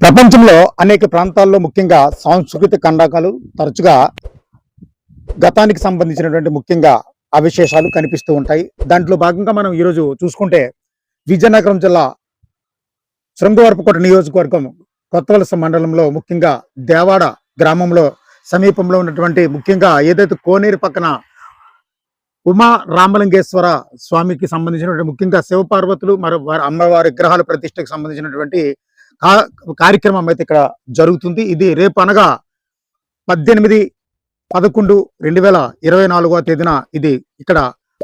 ప్రపంచంలో అనేక ప్రాంతాల్లో ముఖ్యంగా సాంస్కృతిక కండకాలు తరచుగా గతానికి సంబంధించినటువంటి ముఖ్యంగా అవశేషాలు కనిపిస్తూ ఉంటాయి. దాంట్లో భాగంగా మనం ఈరోజు చూసుకుంటే విజయనగరం జిల్లా శృంగవరపుకోట నియోజకవర్గం కొత్తవలస మండలంలో ముఖ్యంగా దేవాడ గ్రామంలో సమీపంలో ఉన్నటువంటి ముఖ్యంగా ఏదైతే కోనేరు పక్కన ఉమా రామలింగేశ్వర స్వామికి సంబంధించినటువంటి ముఖ్యంగా శివపార్వతులు మరో వారి అమ్మవారి విగ్రహాల ప్రతిష్టకు సంబంధించినటువంటి కార్యక్రమం అయితే ఇక్కడ జరుగుతుంది. ఇది రేపు అనగా పద్దెనిమిది పదకొండు రెండు వేల ఇరవై నాలుగవ తేదీన ఇది ఇక్కడ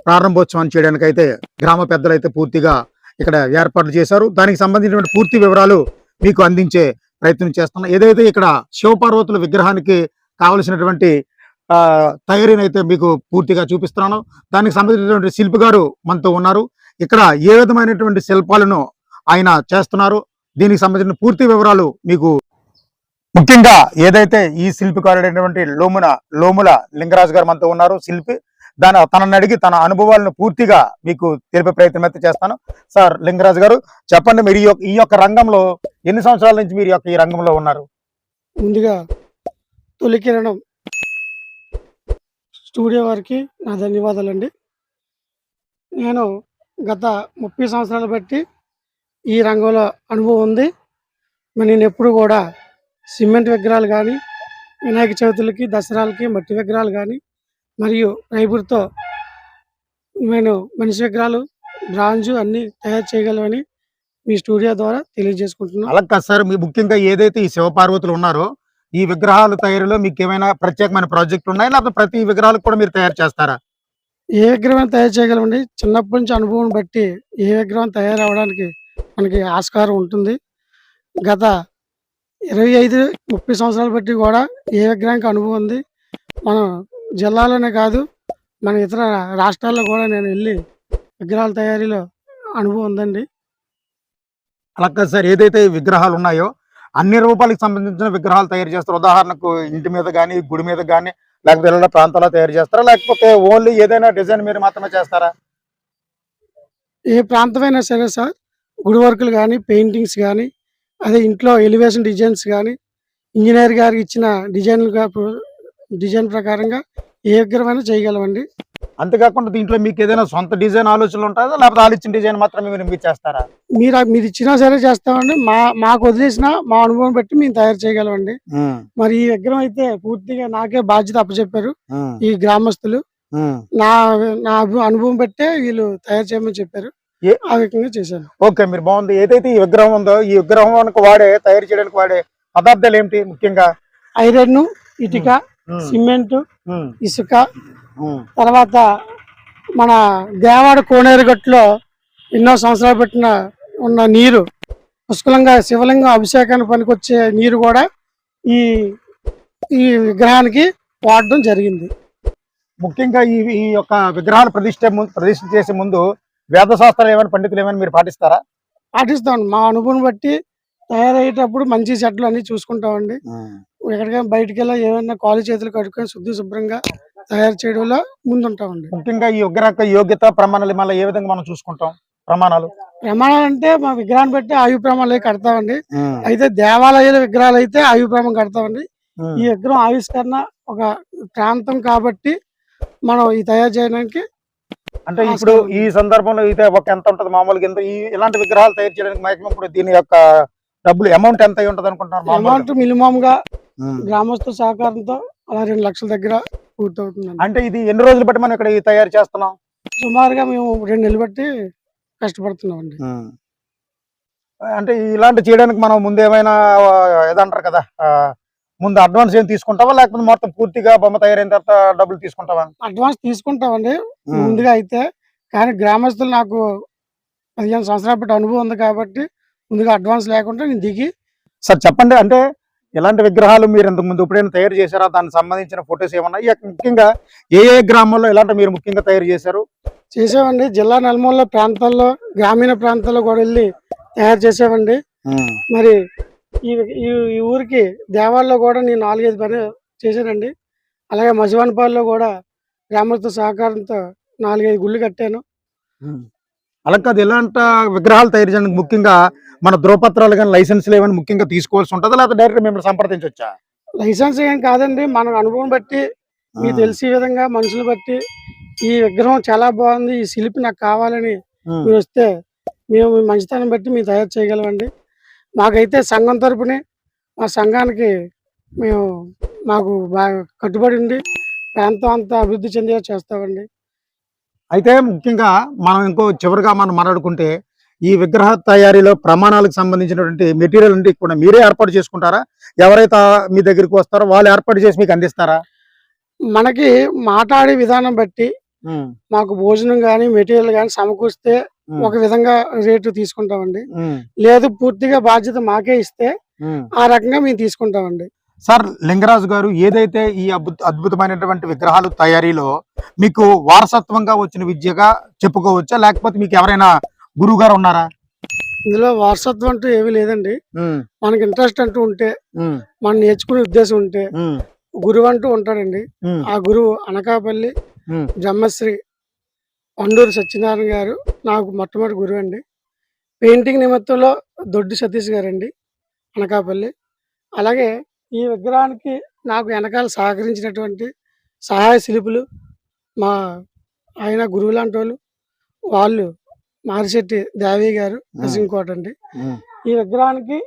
ప్రారంభోత్సవం చేయడానికి అయితే గ్రామ పెద్దలు అయితే పూర్తిగా ఇక్కడ ఏర్పాట్లు చేశారు. దానికి సంబంధించినటువంటి పూర్తి వివరాలు మీకు అందించే ప్రయత్నం చేస్తున్నాం. ఏదైతే ఇక్కడ శివపార్వతుల విగ్రహానికి కావలసినటువంటి ఆ తయారీని అయితే మీకు పూర్తిగా చూపిస్తున్నాను. దానికి సంబంధించినటువంటి శిల్పి గారు మనతో ఉన్నారు. ఇక్కడ ఏ విధమైనటువంటి శిల్పాలను ఆయన చేస్తున్నారు? దీనికి సంబంధించిన పూర్తి వివరాలు మీకు ముఖ్యంగా ఏదైతే ఈ శిల్పికారుడైనటువంటి లోమున లోముల లింగరాజు గారు మనతో ఉన్నారు శిల్పి దాని తనని అడిగి తన అనుభవాలను పూర్తిగా మీకు తెలిపే ప్రయత్నం అయితే చేస్తాను. సార్ లింగరాజు గారు చెప్పండి మీరు ఈ యొక్క- ఈ యొక్క రంగంలో ఎన్ని సంవత్సరాల నుంచి మీరు ఈ యొక్క ఈ రంగంలో ఉన్నారు? ముందుగా తొలి కిరణం స్టూడియో వారికి నా ధన్యవాదాలండి. నేను గత ముప్పై సంవత్సరాలు బట్టి ఈ రంగంలో అనుభవం ఉంది. మరి నేను ఎప్పుడు కూడా సిమెంట్ విగ్రహాలు కానీ వినాయక చవితులకి దసరాలకి మట్టి విగ్రహాలు కానీ మరియు రైబుర్తో నేను మనిషి విగ్రహాలు బ్రాంజు అన్నీ తయారు చేయగలమని మీ స్టూడియో ద్వారా తెలియజేసుకుంటున్నాను. అలా కాదు సార్ మీ ముఖ్యంగా ఏదైతే ఈ శివపార్వతులు ఉన్నారో ఈ విగ్రహాల తయారీలో మీకు ఏమైనా ప్రత్యేకమైన ప్రాజెక్టులు ఉన్నాయా? లేకపోతే ప్రతి విగ్రహాలకు కూడా మీరు తయారు చేస్తారా? ఏ విగ్రహం తయారు చేయగలమండి? చిన్నప్పటి నుంచి అనుభవం బట్టి ఏ విగ్రహం తయారవడానికి మనకి ఆస్కారం ఉంటుంది. గత ఇరవై ఐదు ముప్పై సంవత్సరాలు బట్టి కూడా ఏ విగ్రహానికి అనుభవం ఉంది? మనం జిల్లాలోనే కాదు మన ఇతర రాష్ట్రాల్లో కూడా నేను వెళ్ళి విగ్రహాల తయారీలో అనుభవం ఉందండి. అలా కాదు సార్ ఏదైతే విగ్రహాలు ఉన్నాయో అన్ని రూపాలకు సంబంధించిన విగ్రహాలు తయారు చేస్తారు. ఉదాహరణకు ఇంటి మీద కానీ గుడి మీద కానీ లేకపోతే ఇళ్ళ ప్రాంతాల్లో తయారు చేస్తారా? లేకపోతే ఓన్లీ ఏదైనా డిజైన్ మీరు మాత్రమే చేస్తారా? ఏ ప్రాంతమైనా సరే సార్ గుడి వర్కులు కానీ పెయింటింగ్స్ కానీ అదే ఇంట్లో ఎలివేషన్ డిజైన్స్ కానీ ఇంజనీర్ గారికి ఇచ్చిన డిజైన్లుగా డిజైన్ ప్రకారంగా ఏ విగ్రహమైనా చేయగలమండి అంతేకాకుండా దీంట్లో మీకు ఏదైనా సొంత డిజైన్ ఆలోచనలు ఉంటాయా? లేకపోతే ఇచ్చిన డిజైన్ మాత్రమే మీరు మీరు చేస్తారా? మీరు మీరు ఇచ్చినా సరే చేస్తామండి. మా మాకు వదిలేసిన మా అనుభవం బట్టి మేము తయారు చేయగలమండి. మరి ఈ విగ్రహం అయితే పూర్తిగా నాకే బాధ్యత అప్పచెప్పారు ఈ గ్రామస్తులు. నా నా అనుభవం బట్టే వీళ్ళు తయారు చేయమని చెప్పారు. ఏ- ఆ విధంగా చేశాను. ఓకే మీరు బాగుంది. ఏదైతే ఈ విగ్రహం ఉందో ఈ విగ్రహానికి వాడే తయారు చేయడానికి వాడే పదార్థాలు ఏమిటి ముఖ్యంగా? ఐరన్ ఇటుక సిమెంట్ ఇసుక. తర్వాత మన దేవాడ కోనేరుగట్టులో ఎన్నో సంవత్సరాలు పెట్టిన ఉన్న నీరు పుష్కలంగా శివలింగం అభిషేకానికి పనికొచ్చే నీరు కూడా ఈ ఈ విగ్రహానికి వాడడం జరిగింది. ముఖ్యంగా ఈ ఈ యొక్క విగ్రహాలు ప్రతిష్ట ప్రతిష్ఠ చేసే ముందు వేద శాస్త్రాలు ఏమైనా పండితులు ఏమైనా మీరు పాటిస్తారా? పాటిస్తాం. మా అనుభవం బట్టి తయారయ్యేటప్పుడు మంచి చెట్లు అన్ని చూసుకుంటామండి. ఎక్కడికైనా బయటికి వెళ్ళి ఏమైనా కాలు చేతులు కడుక్కొని శుద్ధి శుభ్రంగా తయారు చేయడంలో ముందుంటామండి. ముఖ్యంగా ఈ విగ్రహ యోగ్యత ప్రమాణాలు మళ్ళీ ఏ విధంగా మనం చూసుకుంటాం? ప్రమాణాలు? ప్రమాణాలు అంటే మా విగ్రహాన్ని బట్టి ఆయు ప్రమాణాలు కడతామండి. అయితే దేవాలయాల విగ్రహాలు అయితే ఆయు ప్రమాణం కడతామండి. ఈ విగ్రహం ఆవిష్కరణ ఒక ప్రాంతం కాబట్టి మనం ఈ తయారు చేయడానికి అంటే ఇప్పుడు ఈ సందర్భంలో అయితే ఒక ఎంత ఉంటది మామూలుగా? ఎంత ఈ ఇలాంటి విగ్రహాలు తయారు చేయడానికి మాక్సిమం ఇప్పుడు దీని యొక్క డబ్బులు అమౌంట్ ఎంత అయి ఉంటది అనుకుంటున్నారు? అమౌంట్ మినిమం గా ఉమ్. గ్రామస్తుల సహకారంతో అలా రెండు లక్షల దగ్గర పూర్తవుతుందండి. అంటే ఇది ఎన్ని రోజులు బట్టి మనం ఇక్కడ తయారు చేస్తున్నాం? సుమారుగా మేము రెండు నెలలు బట్టి కష్టపడుతున్నామండి. అంటే ఇలాంటి చేయడానికి మనం ముందు ఏమైనా ఆ, ఏదంటారు కదా ముందు అడ్వాన్స్ ఏం తీసుకుంటావా? లేకపోతే మొత్తం పూర్తిగా బొమ్మ తయారైన తర్వాత డబ్బులు తీసుకుంటావా? అడ్వాన్స్ తీసుకుంటామండి. ముందుగా అయితే కానీ గ్రామస్తులు నాకు పదిహేను సంవత్సరాల బట్టి అనుభవం ఉంది కాబట్టి ముందుగా అడ్వాన్స్ లేకుండా నేను దిగి సార్ చెప్పండి. అంటే ఇలాంటి విగ్రహాలు మీరు ఇంతకు ముందు ఎప్పుడైనా తయారు చేశారా? దానికి సంబంధించిన ఫొటోస్ ఏమన్నా? ముఖ్యంగా ఏ ఏ గ్రామాల్లో ఇలాంటి మీరు ముఖ్యంగా తయారు చేశారు? చేసామండి జిల్లా నలుమూల ప్రాంతాల్లో గ్రామీణ ప్రాంతాల్లో కూడా వెళ్ళి తయారు చేసామండి మరి ఈ ఈ ఊరికి దేవాల్లో కూడా నేను నాలుగైదు పని చేశానండి. అలాగే మసివానిపాల్లో కూడా గ్రామస్తుల సహకారంతో నాలుగైదు గుళ్ళు కట్టాను. అలా కాదు ఎలాంటి విగ్రహాలు తయారు చేయడానికి ముఖ్యంగా మన ధ్రువపత్రాలు కానీ లైసెన్స్లు ఏమైనా ముఖ్యంగా తీసుకోవాల్సి ఉంటుందా? లేకపోతే డైరెక్ట్ మిమ్మల్ని సంప్రదించవచ్చా లైసెన్స్ ఏం కాదండి. మన అనుభవం బట్టి మీకు తెలిసే విధంగా మనుషులు బట్టి ఈ విగ్రహం చాలా బాగుంది. ఈ శిల్పి నాకు కావాలని. మీరు వస్తే మేము మంచితనం బట్టి మేము తయారు చేయగలమండి. మాకైతే సంఘం తరపుని మా సంఘానికి మేము మాకు బాగా కట్టుబడి ఉండి ప్రాంతం అంతా అభివృద్ధి చెందేలా చేస్తామండి. అయితే ముఖ్యంగా మనం ఇంకో చివరిగా మనం మాట్లాడుకుంటే ఈ విగ్రహ తయారీలో ప్రమాణాలకు సంబంధించినటువంటి మెటీరియల్ అంటే కూడా మీరే ఏర్పాటు చేసుకుంటారా? ఎవరైతే మీ దగ్గరికి వస్తారో వాళ్ళు ఏర్పాటు చేసి మీకు అందిస్తారా? మనకి మాట్లాడే విధానం బట్టి మాకు భోజనం కానీ మెటీరియల్ కానీ సమకూరిస్తే ఒక విధంగా రేటు తీసుకుంటామండి. లేదు పూర్తిగా బాధ్యత మాకే ఇస్తే. ఆ రకంగా మేము తీసుకుంటామండి. సార్ లింగరాజు గారు ఏదైతే ఈ అద్భుత అద్భుతమైనటువంటి విగ్రహాలు తయారీలో మీకు వారసత్వంగా వచ్చిన విద్యగా చెప్పుకోవచ్చా? లేకపోతే మీకు ఎవరైనా గురువు గారు ఉన్నారా? ఇందులో వారసత్వం అంటూ ఏమీ లేదండి. మనకి ఇంట్రెస్ట్ అంటూ ఉంటే మనం నేర్చుకునే ఉద్దేశం ఉంటే గురువు అంటూ ఉంటాడండి. ఆ గురువు అనకాపల్లి ఉమ్. బ్రహ్మశ్రీ పండూరు సత్యనారాయణ గారు నాకు మొట్టమొదటి గురువు అండి. పెయింటింగ్ నిమిత్తంలో దొడ్డి సతీష్ గారండి అనకాపల్లి. అలాగే ఈ విగ్రహానికి నాకు వెనకాల సహకరించినటువంటి సహాయ శిల్పులు మా ఆయన గురువు లాంటి వాళ్ళు వాళ్ళు మారిశెట్టి దేవి గారు నసింకోట అండి. ఈ విగ్రహానికి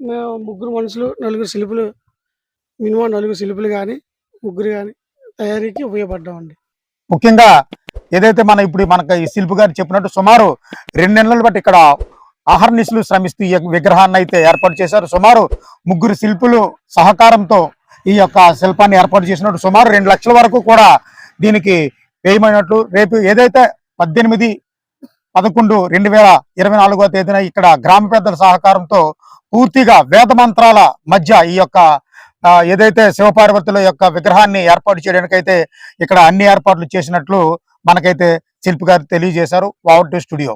మేము ముగ్గురు మనుషులు నలుగురు శిల్పులు మినిమం నలుగురు శిల్పులు కానీ ముగ్గురు కానీ తయారీకి ఉపయోగపడ్డామండి. ముఖ్యంగా ఏదైతే మన ఇప్పుడు మనకు ఈ శిల్పి గారు చెప్పినట్టు సుమారు రెండు నెలలు బట్టి ఇక్కడ ఆహర్నిశలు శ్రమిస్తూ ఈ విగ్రహాన్ని అయితే ఏర్పాటు చేశారు. సుమారు ముగ్గురు శిల్పులు సహకారంతో ఈ యొక్క శిల్పాన్ని ఏర్పాటు చేసినట్టు సుమారు రెండు లక్షల వరకు కూడా దీనికి వ్యయమైనట్లు రేపు ఏదైతే పద్దెనిమిది పదకొండు రెండు వేల ఇరవై నాలుగో తేదీన ఇక్కడ గ్రామ పెద్దల సహకారంతో పూర్తిగా వేద మంత్రాల మధ్య ఈ యొక్క ఏదైతే శివపార్వతుల యొక్క విగ్రహాన్ని ఏర్పాటు చేయడానికైతే ఇక్కడ అన్ని ఏర్పాట్లు చేసినట్లు మనకైతే శిల్పి గారు తెలియజేశారు. వావర్ స్టూడియో.